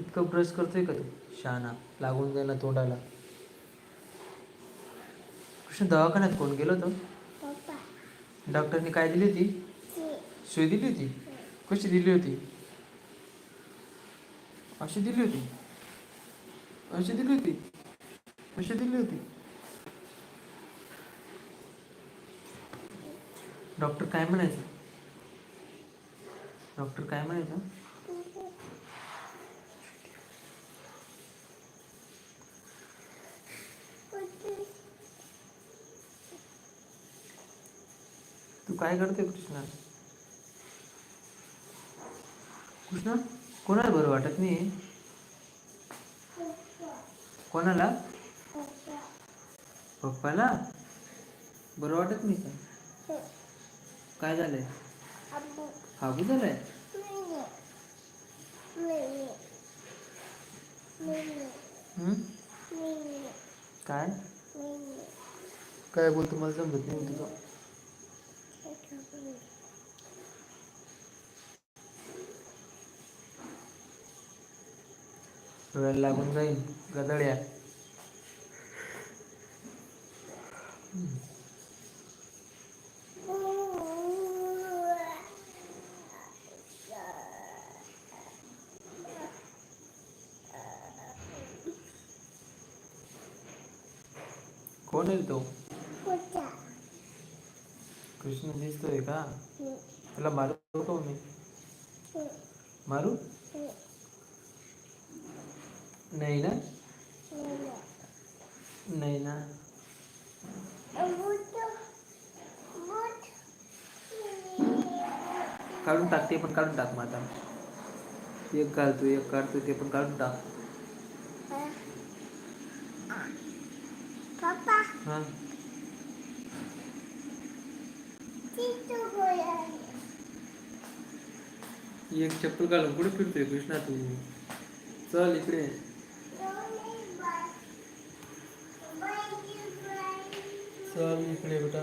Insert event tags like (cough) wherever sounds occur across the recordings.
इतकं ब्रश करतोय का तू? शहाणा लागून जाईल ना तोंडाला. कृष्ण दवाखान्यात कोण गेलो होतो? पप्पा. डॉक्टरनी काय दिली होती? सुई दिली होती? कशी दिली होती? अशी दिली होती? अशी दिली होती? अशी दिली होती? डॉक्टर काय म्हणायचं? डॉक्टर काय म्हणायचं तू काय करते कृष्णा? कृष्णा कोणाला बरं वाटत नाही कोणाला? पप्पाला? बरं वाटत नाही का? काय झालंय? हाबू झालंय? हम्म? काय? काय बोलतो मला समजत नाही तुझं. डोळ्याला लागून जाईल गदड्या. कोण आहे तो? कृष्ण दिसतोय का? तुला मारू का मी? मारू? नाही ना? नाही ना? काढून टाक ते पण काढून टाक माझा एक काढतो एक काढतो ते पण काढून टाक. हा. एक चप्पल घालून कुठे फिरतोय कृष्णा तू? चल इकडे. चल इकडे बेटा.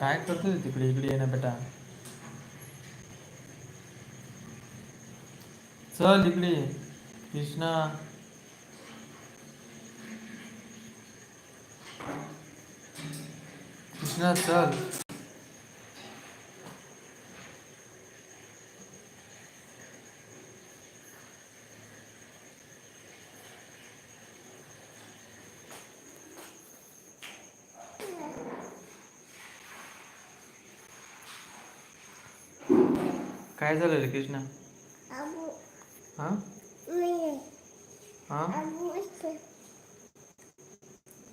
काय करतोय तिकडे? इकडे ये ना बेटा. चल इकडे कृष्णा. कृष्णा चल काय झालं रे कृष्णा? हा? हा?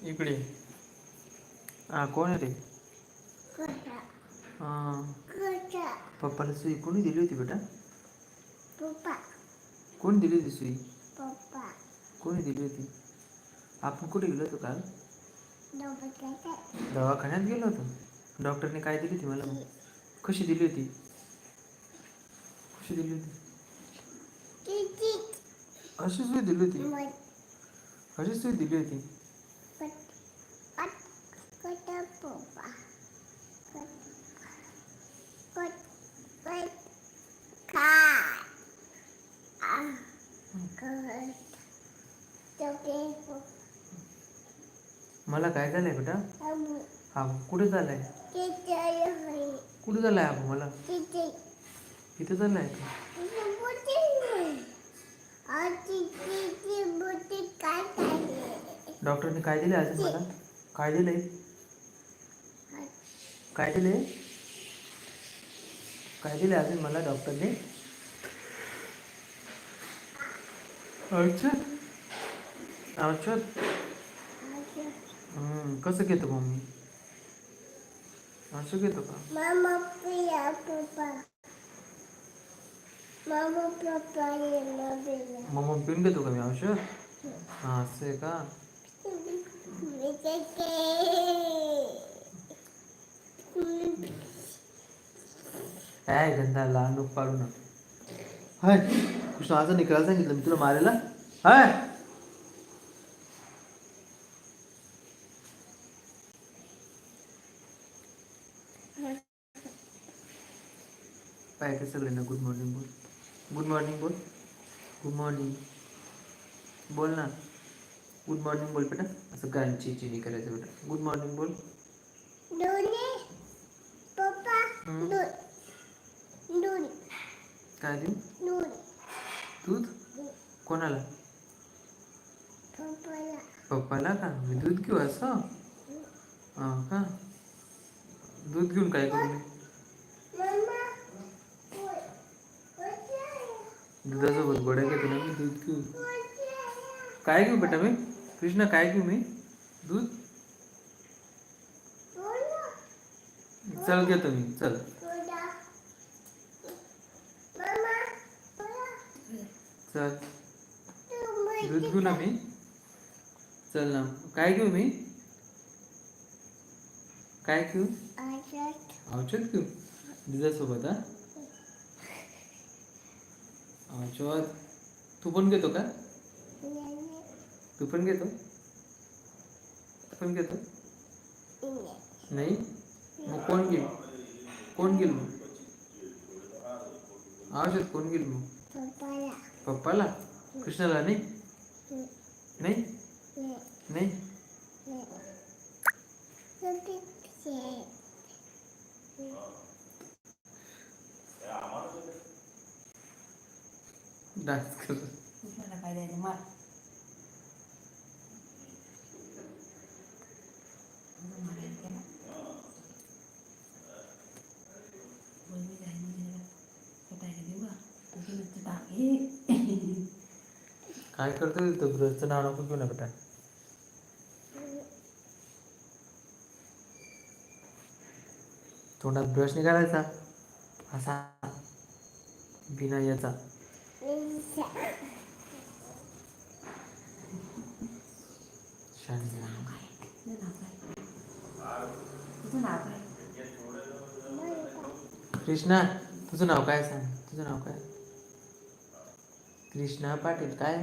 इकडे. हा कोण आहे रे? हा. पप्पाला सुई कोणी दिली होती बेटा? कोणी दिली होती सुई? कोणी दिली होती? आपण कुठे गेलो होतो काल? दवाखान्यात. गेलो होतो. डॉक्टरने काय दिली होती मला? कशी दिली होती? कशी दिली होती? अशी सुई दिली होती? अशी सुई दिली होती? मला काय झालंय बेटा? हा कुठे झालाय? कुठे झालाय हा मला? किती इथे झालाय काय डॉक्टरने काय दिले अजून मला? काय दिलंय? काय दिले? काय दिले अजून मला डॉक्टरने? औषध? औषध? कसं घेतो मम्मी औषध घेतो का. मम्मा पिऊन घेतो का मी औषध? हा असं आहे के. (laughs) काय गंधा लहान पाडू नका हाय कृष्ण असं निघायला सांगितलं मी तुला मारायला. हाय. पाय सगळ्यांना गुड मॉर्निंग बोल. गुड मॉर्निंग बोल. गुड मॉर्निंग बोल ना. गुड मॉर्निंग बोल बेटा. असं गांची चिनी करायचं बेटा. गुड मॉर्निंग बोल दोन्ही पप्पा हम्म. दूध दूध काय देऊ दूध? कोणाला? पप्पाला. का? मी दूध घेऊ असं? हां का? दूध घेऊन काय करू दुधासोबत गोड्या घेतो ना मी दूध घेऊ काय घेऊ बेटा मी? कृष्णा काय घेऊ मी? दूध? चल घेतो मी. चल बोला मम्मा बोला चल तू दूध घेऊ ना मी चल ना. काय घेऊ मी? काय घेऊ? औषध घेऊ? दिजासोबत हा? औषध. तू पण घेतो का? तू पण घेतो? तू पण घेतो? नाही? मग कोण घेईल? कोण घेईल मग? औषध कोण घेईल मग? पप्पाला. पप्पाला? कृष्णाला नाही? नाही ने नाही ने Look डान्स कर मला काय द्यायचं मार अजून मारायला गेला. बोल मी जाईन म्हणजे जरा स्वतःला देऊ का? तुझी नुसती टाक. ए. काय करतो तो? ब्रशचं नाव नको घेऊ ना बेटा. तोंडात ब्रश निघालायचा असा. बिना याचा. तुझं नाव काय? कृष्णा तुझं नाव काय सांग? तुझं नाव काय? कृष्णा पाटील काय?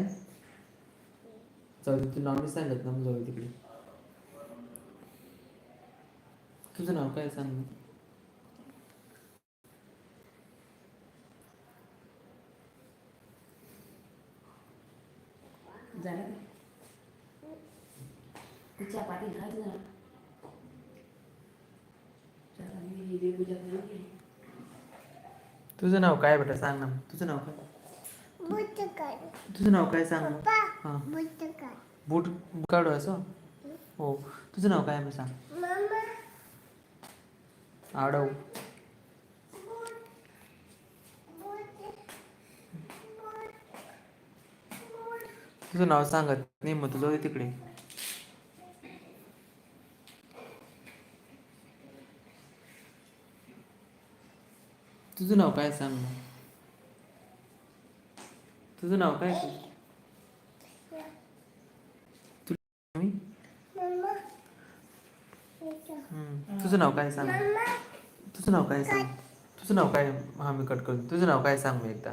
दे, तू नाव नाही सांगत ना जाऊ तिकडे तुझं नाव काय सांग. झालं? तिच्या घाल घे. तुझं नाव काय बेटा सांग ना तुझं नाव काय तुझं नाव काय सांग मग. हां. बूट बूट काढू असं? हो. तुझं नाव काय आहे मग सांग? आडव. तुझं नाव सांगत नाही मग तुझं तिकडे. तुझं नाव काय सांग मग? तुझं नाव काय मी तुझं नाव काय सांग? तुझं नाव काय सांग? तुझं नाव काय? हा मी कट करतो तुझं नाव काय सांग मी एकदा?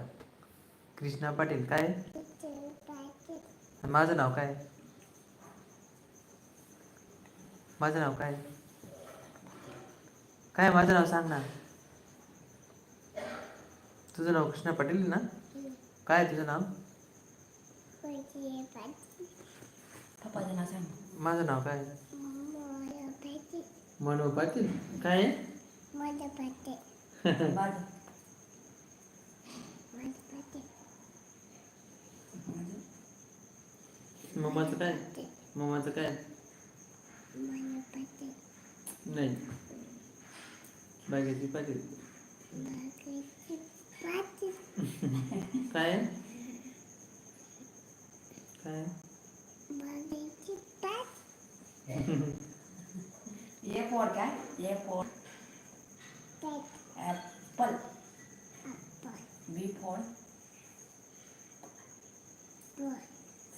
कृष्णा पाटील काय? माझं नाव काय? माझं नाव काय? काय माझं नाव सांग ना. तुझं नाव कृष्णा पाटील ना? काय तुझं नाव पप्पाचं नाव सांग. माझं नाव काय? मनोहर पाटील. काय. बाजू. मम्माचं काय? मम्माचं काय? नाही. बागेची पाटील.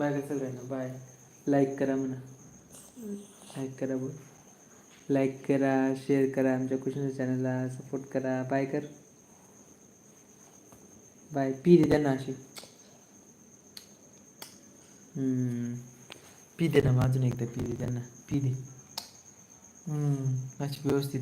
बाय का सगळ्यांना बाय. लाईक करा म्हणा. लाईक करा बोल. लाईक करा शेअर करा आमच्या कृष्ण चॅनलला सपोर्ट करा. बाय कर. बाय पी दे त्यांना अशी. हम्म. पी दे ना मग अजून एकदा पी दे त्यांना. पी दे. हम्म, अशी व्यवस्थित.